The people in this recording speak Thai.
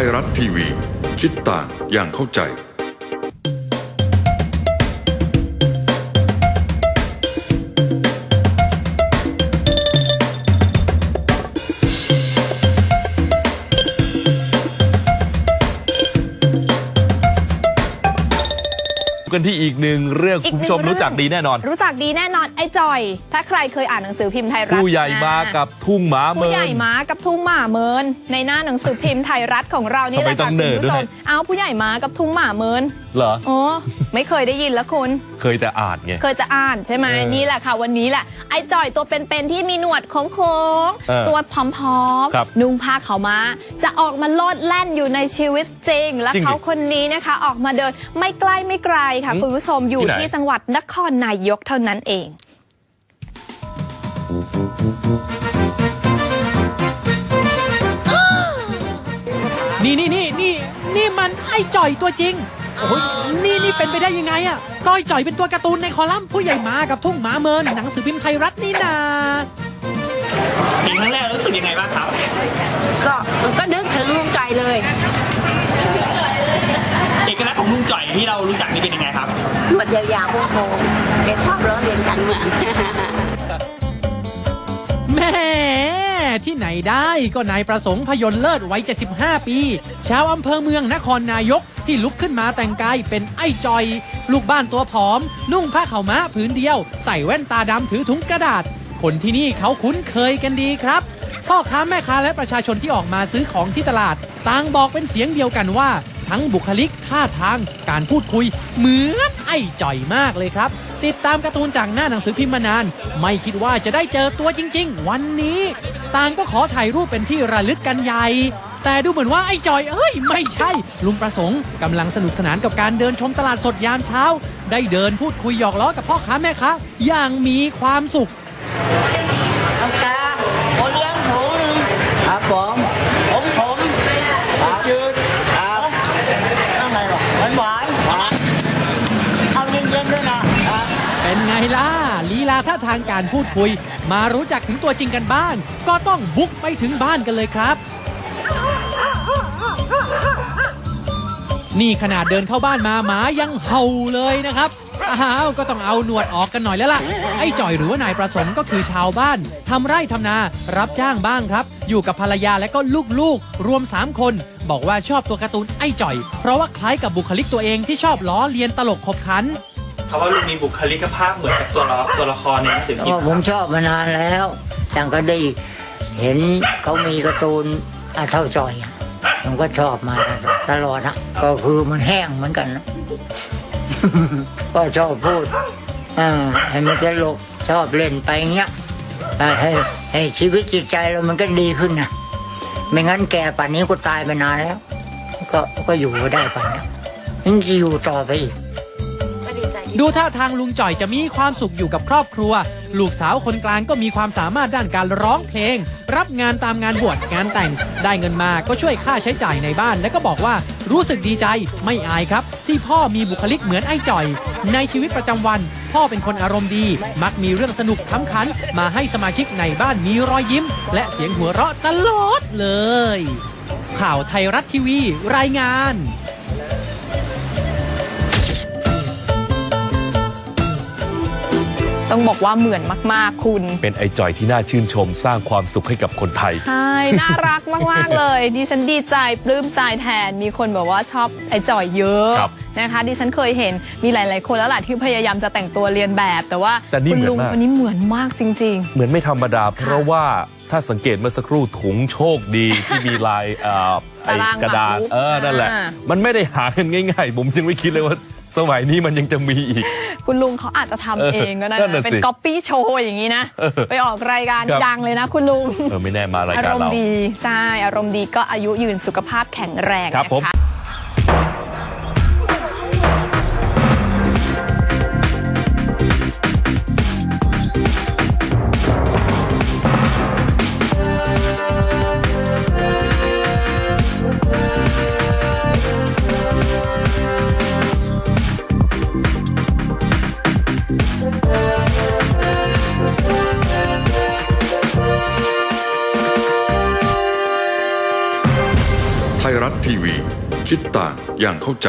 ไทยรัฐทีวี คิดต่างอย่างเข้าใจ กันที่อีกหนึ่งเรื่องอีกคุณหนึ่ผู้งชมรู้จักเรื่องดีแน่นอน รู้จักดีแน่นอนไอ้จอย ถ้าใครเคยอ่านหนังสือพิมพ์ไทยรัฐผู้ใหญ่มากับทุ่งหมาเมิผู้ใหญ่นม้ากับทุ่งหมาเมินในหน้าหนังสือพิมพ์ไทยรัฐของเรานี่แหละทำไมต้ค่ะองคุณเนิร์ดผู้ชด้วมยเอาผู้ใหญ่ม้ากับทุ่งหมาเมินเหรอโอ้ไม่เคยได้ยินแล้วคุณ เคยแต่อ่านไง เคยจะอ่านใช่ไหมเออนี่แหละค่ะ วันนี้แหละไอ้จอยตัวเป็นๆที่มีหนวดโค้งเออๆตัวผอมครับๆนุ่งผ้าขาวม้า จะออกมาโลดแล่นอยู่ในชีวิตจริง และจริงดิเขาคนนี้นะคะ ออกมาเดินไม่ใกล้ไม่ไกลค่ะ อืมคุณผู้ชมอยู่ที่ไหน ที่จังหวัดนครนายกเท่านั้นเอง นี่นี่นี่นี่นี่มันไอ้จ่อยตัวจริง โอ้ยนี่นี่เป็นไปได้ยังไงอะก้อยจ่อยเป็นตัวการ์ตูนในคอลัมน์ผู้ใหญ่หมากับทุ่งหมาเมินหนังสือพิมพ์ไทยรัฐนี่นาเห็นครั้งแรกรู้สึกยังไงบ้างครับ ก็มันก็นึกถึงลุงใจเลย เอกลักษณ์ของลุงจ่อยที่เรารู้จักนี่เป็นยังไงครับ หนวดยาวๆโค้งๆแกชอบร้องเรียนการเมืองแหม่ ที่ไหนได้ก็นายประสงค์พยนต์เลิศวัย 75 ปี ชาวอำเภอเมืองนครนายกที่ลุกขึ้นมาแต่งกายเป็นไอ้จอย ลูกบ้านตัวผอม นุ่งผ้าขาวม้าผืนเดียว ใส่แว่นตาดำถือถุงกระดาษ คนที่นี่เขาคุ้นเคยกันดีครับพ่อค้าแม่ค้าและประชาชนที่ออกมาซื้อของที่ตลาด ต่างบอกเป็นเสียงเดียวกันว่า ทั้งบุคลิกท่าทาง การพูดคุย เหมือนไอ้จ่อยมากเลยครับ ติดตามการ์ตูนจากหน้าหนังสือพิมพ์มานาน ไม่คิดว่าจะได้เจอตัวจริง ๆ วันนี้ ต่างก็ขอถ่ายรูปเป็นที่ระลึกกันใหญ่ แต่ดูเหมือนว่าไอ้จอยเอ้ยไม่ใช่ ลุงประสงค์กำลังสนุกสนานกับการเดินชมตลาดสดยามเช้า ได้เดินพูดคุยหยอกล้อกับพ่อค้าแม่ค้าอย่างมีความสุขน้ำตาโอเลี้ยงถุงหนึ่งครับผมผมผมจืดครับน้ำอะไรหรอหวานหวานเอาเย็นๆด้วยนะเป็นไงล่ะ ลีลาท่าทางการพูดคุย มารู้จักถึงตัวจริงกันบ้าง ก็ต้องบุกไปถึงบ้านกันเลยครับ นี่ขนาดเดินเข้าบ้านมาหมายังเห่าเลยนะครับอ้าวก็ต้องเอาหนวดออกกันหน่อยแล้วล่ะ ไอ้จ่อยหรือว่านายประสงค์ก็คือชาวบ้านทำไร่ทำนา รับจ้างบ้างครับ อยู่กับภรรยาและก็ลูกๆ รวม 3 คน บอกว่าชอบตัวการ์ตูนไอ้จ่อย เพราะว่าคล้ายกับบุคลิกตัวเองที่ชอบล้อเลียนตลกขบขัน เพราะว่าลุงมีบุคลิกภาพเหมือนกับตัวละตัวละครในหนังสือพิมก็พ์ผมชอบมานานแล้วแต่ก็ได้เห็นเขามีการ์ตูนอาเท่าจอยอะผมก็ชอบมาตลอดนะก็คือมันแห้งเหมือนกันนะก็ชอบพูดอ่าให้มันตลกชอบเล่นไปเงี้ยอ่าให้ให้ชีวิตจิตใจเรามันก็ดีขึ้นนะไม่งั้นแกป่านนี้ก็ตายไปนานแล้ว ก็ก็อยู่ไม่ได้ป่านนี้ยังจะอยู่ต่อไปอีก ดูท่าทางลุงจ่อยจะมีความสุขอยู่กับครอบครัว ลูกสาวคนกลางก็มีความสามารถด้านการร้องเพลง รับงานตามงานบวชงานแต่ง ได้เงินมาก็ช่วยค่าใช้จ่ายในบ้าน และก็บอกว่ารู้สึกดีใจไม่อายครับ ที่พ่อมีบุคลิกเหมือนไอ้จ่อย ในชีวิตประจำวัน พ่อเป็นคนอารมณ์ดี มักมีเรื่องสนุกขำขัน มาให้สมาชิกในบ้านมีรอยยิ้ม และเสียงหัวเราะตลอดเลย ข่าวไทยรัฐทีวี รายงาน ต้องบอกว่าเหมือนมาก ๆ คุณ เป็นไอ้จอยที่น่าชื่นชมสร้างความสุขให้กับคนไทย ใช่ น่ารักมาก ๆ เลยดิฉันดีใจปลื้มใจแทนมีคนแบบว่าชอบไอ้จอยเยอะครับนะคะดิฉันเคยเห็นมีหลาย ๆ คนแล้วล่ะที่พยายามจะแต่งตัวเรียนแบบ แต่ว่าแต่นี่คุณเหมือนลุงมาก คนนี้เหมือนมากจริงเหมือนไม่ธรรมดา เพราะว่าถ้าสังเกตเมื่อสักครู่ถุงโชคดีที่มีลายเอ่อไอ้ตารางกระดาษหมากรุกเออนั่นแหละ อ่ามันไม่ได้หากันง่าย ๆ ผมจึงไม่คิดเลยว่า สมัยนี้มันยังจะมีอีกๆ คุณลุงเขาอาจจะทำเออเองก็ได้นั่นนะน่ะเป็นสิก๊อปปี้โชว์อย่างนี้นะ เออ ไปออกรายการครับดังเลยนะคุณลุง เออไม่แน่มารายอาการรมเราณ์ดี ใช่ อารมณ์ดีก็อายุยืนสุขภาพแข็งแรงครับนะผม คะีวี คิดต่างอย่างเข้าใจ